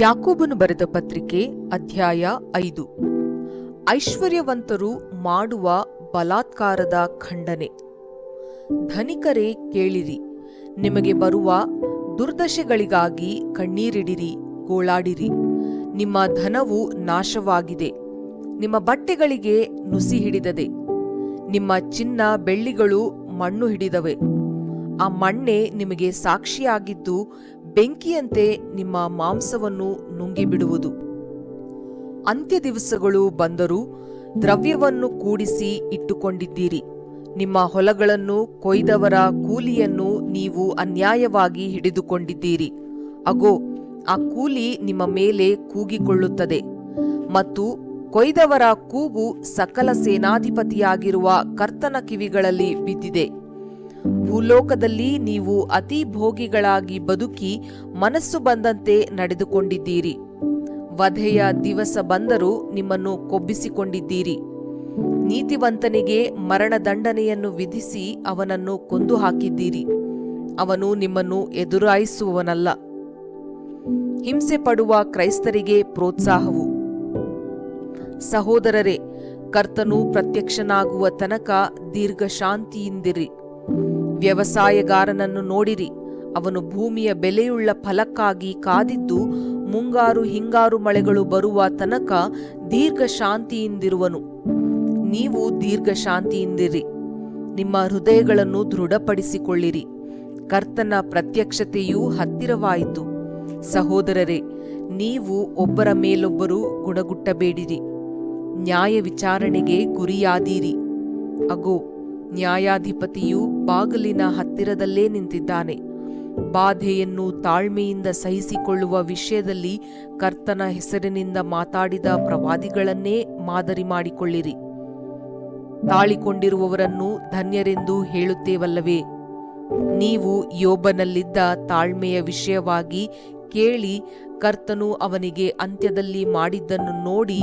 ಯಾಕೋಬನು ಬರೆದ ಪತ್ರಿಕೆ ಅಧ್ಯಾಯ ಐದು. ಐಶ್ವರ್ಯವಂತರು ಮಾಡುವ ಬಲಾತ್ಕಾರದ ಖಂಡನೆ. ಧನಿಕರೇ ಕೇಳಿರಿ, ನಿಮಗೆ ಬರುವ ದುರ್ದಶೆಗಳಿಗಾಗಿ ಕಣ್ಣೀರಿಡಿರಿ, ಗೋಳಾಡಿರಿ. ನಿಮ್ಮ ಧನವು ನಾಶವಾಗಿದೆ, ನಿಮ್ಮ ಬಟ್ಟೆಗಳಿಗೆ ನುಸಿ ಹಿಡಿದದೆ ನಿಮ್ಮ ಚಿನ್ನ ಬೆಳ್ಳಿಗಳು ಮಣ್ಣು ಹಿಡಿದವೆ. ಆ ಮಣ್ಣೆ ನಿಮಗೆ ಸಾಕ್ಷಿಯಾಗಿದ್ದು ಬೆಂಕಿಯಂತೆ ನಿಮ್ಮ ಮಾಂಸವನ್ನು ನುಂಗಿಬಿಡುವುದು. ಅಂತ್ಯ ದಿವಸಗಳು ಬಂದರೂ ದ್ರವ್ಯವನ್ನು ಕೂಡಿಸಿ ಇಟ್ಟುಕೊಂಡಿದ್ದೀರಿ. ನಿಮ್ಮ ಹೊಲಗಳನ್ನು ಕೊಯ್ದವರ ಕೂಲಿಯನ್ನು ನೀವು ಅನ್ಯಾಯವಾಗಿ ಹಿಡಿದುಕೊಂಡಿದ್ದೀರಿ. ಅಗೋ, ಆ ಕೂಲಿ ನಿಮ್ಮ ಮೇಲೆ ಕೂಗಿಕೊಳ್ಳುತ್ತದೆ. ಮತ್ತು ಕೊಯ್ದವರ ಕೂಗು ಸಕಲ ಸೇನಾಧಿಪತಿಯಾಗಿರುವ ಕರ್ತನ ಕಿವಿಗಳಲ್ಲಿ ಬಿದ್ದಿದೆ. ಭೂಲೋಕದಲ್ಲಿ ನೀವು ಅತಿ ಭೋಗಿಗಳಾಗಿ ಬದುಕಿ ಮನಸ್ಸು ಬಂದಂತೆ ನಡೆದುಕೊಂಡಿದ್ದೀರಿ. ವಧೆಯ ದಿವಸ ಬಂದರೂ ನಿಮ್ಮನ್ನು ಕೊಬ್ಬಿಸಿಕೊಂಡಿದ್ದೀರಿ. ನೀತಿವಂತನಿಗೆ ಮರಣದಂಡನೆಯನ್ನು ವಿಧಿಸಿ ಅವನನ್ನು ಕೊಂದು ಹಾಕಿದ್ದೀರಿ ಅವನು ನಿಮ್ಮನ್ನು ಎದುರಾಯಿಸುವವನಲ್ಲ. ಹಿಂಸೆ ಪಡುವ ಕ್ರೈಸ್ತರಿಗೆ ಪ್ರೋತ್ಸಾಹವು. ಸಹೋದರರೇ, ಕರ್ತನು ಪ್ರತ್ಯಕ್ಷನಾಗುವ ತನಕ ದೀರ್ಘ ಶಾಂತಿಯಿಂದಿರಿ ವ್ಯವಸಾಯಗಾರನನ್ನು ನೋಡಿರಿ. ಅವನು ಭೂಮಿಯ ಬೆಲೆಯುಳ್ಳ ಫಲಕ್ಕಾಗಿ ಕಾದಿದ್ದು ಮುಂಗಾರು ಹಿಂಗಾರು ಮಳೆಗಳು ಬರುವ ತನಕ ದೀರ್ಘ ಶಾಂತಿಯಿಂದಿರುವನು ನೀವು ದೀರ್ಘ ಶಾಂತಿಯಿಂದಿರಿ ನಿಮ್ಮ ಹೃದಯಗಳನ್ನು ದೃಢಪಡಿಸಿಕೊಳ್ಳಿರಿ. ಕರ್ತನ ಪ್ರತ್ಯಕ್ಷತೆಯೂ ಹತ್ತಿರವಾಯಿತು. ಸಹೋದರರೇ, ನೀವು ಒಬ್ಬರ ಮೇಲೊಬ್ಬರು ಗುಣಗುಟ್ಟಬೇಡಿರಿ. ನ್ಯಾಯ ವಿಚಾರಣೆಗೆ ಗುರಿಯಾದೀರಿ. ಅಗೋ ನ್ಯಾಯಾಧಿಪತಿಯು ಬಾಗಿಲಿನ ಹತ್ತಿರದಲ್ಲೇ ನಿಂತಿದ್ದಾನೆ. ಬಾಧೆಯನ್ನು ತಾಳ್ಮೆಯಿಂದ ಸಹಿಸಿಕೊಳ್ಳುವ ವಿಷಯದಲ್ಲಿ ಕರ್ತನ ಹೆಸರಿನಿಂದ ಮಾತಾಡಿದ ಪ್ರವಾದಿಗಳನ್ನೇ ಮಾದರಿ ಮಾಡಿಕೊಳ್ಳಿರಿ. ತಾಳಿಕೊಂಡಿರುವವರನ್ನು ಧನ್ಯರೆಂದು ಹೇಳುತ್ತೇವಲ್ಲವೇ? ನೀವು ಯೋಬನಲ್ಲಿದ್ದ ತಾಳ್ಮೆಯ ವಿಷಯವಾಗಿ ಕೇಳಿ ಕರ್ತನು ಅವನಿಗೆ ಅಂತ್ಯದಲ್ಲಿ ಮಾಡಿದ್ದನ್ನು ನೋಡಿ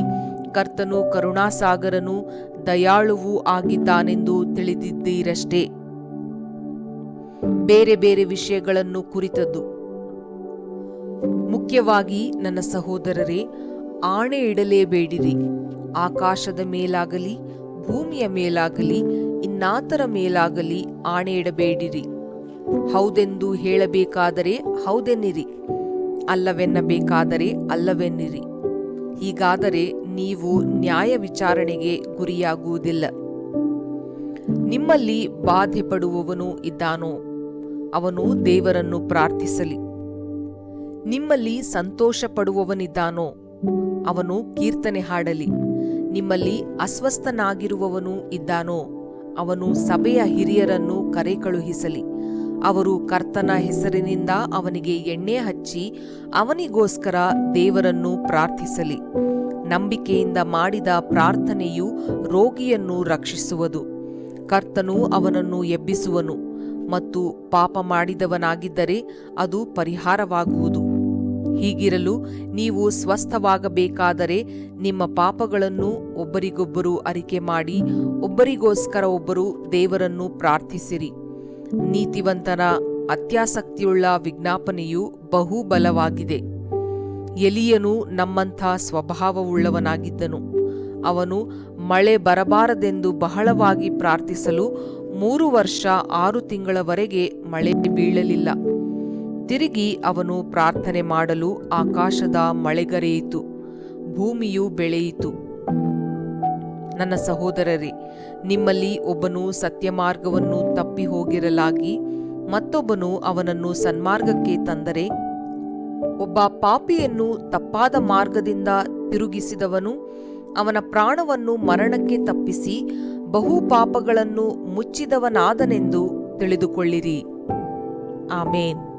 ಕರ್ತನು ಕರುಣಾಸಾಗರನು ದಯಾಳುವೂ ಆಗಿದ್ದಾನೆಂದು ತಿಳಿದಿದ್ದೀರಷ್ಟೇ. ಬೇರೆ ಬೇರೆ ವಿಷಯಗಳನ್ನು ಕುರಿತದ್ದು. ಮುಖ್ಯವಾಗಿ ನನ್ನ ಸಹೋದರರೇ, ಆಣೆ ಇಡಲೇಬೇಡಿರಿ. ಆಕಾಶದ ಮೇಲಾಗಲಿ, ಭೂಮಿಯ ಮೇಲಾಗಲಿ, ಇನ್ನಾತರ ಮೇಲಾಗಲಿ ಆಣೆ ಇಡಬೇಡಿರಿ. ಹೌದೆಂದು ಹೇಳಬೇಕಾದರೆ ಹೌದೆನ್ನಿರಿ. ಅಲ್ಲವೆನ್ನಬೇಕಾದರೆ ಅಲ್ಲವೆನ್ನಿರಿ. ಹೀಗಾದರೆ ನೀವು ನ್ಯಾಯ ವಿಚಾರಣೆಗೆ ಗುರಿಯಾಗುವುದಿಲ್ಲ. ನಿಮ್ಮಲ್ಲಿ ಬಾಧೆ ಪಡುವವನು ಇದ್ದಾನೋ, ಅವನು ದೇವರನ್ನು ಪ್ರಾರ್ಥಿಸಲಿ. ನಿಮ್ಮಲ್ಲಿ ಸಂತೋಷ ಪಡುವವನಿದ್ದಾನೋ, ಅವನು ಕೀರ್ತನೆ ಹಾಡಲಿ. ನಿಮ್ಮಲ್ಲಿ ಅಸ್ವಸ್ಥನಾಗಿರುವವನು ಇದ್ದಾನೋ, ಅವನು ಸಭೆಯ ಹಿರಿಯರನ್ನು ಕರೆ ಕಳುಹಿಸಲಿ ಅವರು ಕರ್ತನ ಹೆಸರಿನಿಂದ ಅವನಿಗೆ ಎಣ್ಣೆ ಹಚ್ಚಿ ಅವನಿಗೋಸ್ಕರ ದೇವರನ್ನು ಪ್ರಾರ್ಥಿಸಲಿ. ನಂಬಿಕೆಯಿಂದ ಮಾಡಿದ ಪ್ರಾರ್ಥನೆಯು ರೋಗಿಯನ್ನು ರಕ್ಷಿಸುವುದು. ಕರ್ತನು ಅವನನ್ನು ಎಬ್ಬಿಸುವನು ಮತ್ತು ಪಾಪ ಮಾಡಿದವನಾಗಿದ್ದರೆ ಅದು ಪರಿಹಾರವಾಗುವುದು. ಹೀಗಿರಲು ನೀವು ಸ್ವಸ್ಥವಾಗಬೇಕಾದರೆ ನಿಮ್ಮ ಪಾಪಗಳನ್ನು ಒಬ್ಬರಿಗೊಬ್ಬರು ಅರಿಕೆ ಮಾಡಿ, ಒಬ್ಬರಿಗೋಸ್ಕರ ಒಬ್ಬರು ದೇವರನ್ನು ಪ್ರಾರ್ಥಿಸಿರಿ. ನೀತಿವಂತನ ಅತ್ಯಾಸಕ್ತಿಯುಳ್ಳ ವಿಜ್ಞಾಪನೆಯು ಬಹುಬಲವಾಗಿದೆ. ಎಲಿಯನು ನಮ್ಮಂಥ ಸ್ವಭಾವವುಳ್ಳವನಾಗಿದ್ದನು. ಅವನು ಮಳೆ ಬರಬಾರದೆಂದು ಬಹಳವಾಗಿ ಪ್ರಾರ್ಥಿಸಲು ಮೂರು ವರ್ಷ ಆರು ತಿಂಗಳವರೆಗೆ ಮಳೆ ಬೀಳಲಿಲ್ಲ. ತಿರುಗಿ ಅವನು ಪ್ರಾರ್ಥನೆ ಮಾಡಲು ಆಕಾಶದ ಮಳೆಗರೆಯಿತು. ಭೂಮಿಯು ಬೆಳೆಯಿತು. ನನ್ನ ಸಹೋದರರೇ, ನಿಮ್ಮಲ್ಲಿ ಒಬ್ಬನು ಸತ್ಯಮಾರ್ಗವನ್ನು ತಪ್ಪಿ ಹೋಗಿರಲಾಗಿ ಮತ್ತೊಬ್ಬನು ಅವನನ್ನು ಸನ್ಮಾರ್ಗಕ್ಕೆ ತಂದರೆ, ಒಬ್ಬ ಪಾಪಿಯನ್ನು ತಪ್ಪಾದ ಮಾರ್ಗದಿಂದ ತಿರುಗಿಸಿದವನು ಅವನ ಪ್ರಾಣವನ್ನು ಮರಣಕ್ಕೆ ತಪ್ಪಿಸಿ ಬಹು ಪಾಪಗಳನ್ನು ಮುಚ್ಚಿದವನಾದನೆಂದು ತಿಳಿದುಕೊಳ್ಳಿರಿ. ಆಮೇನ್.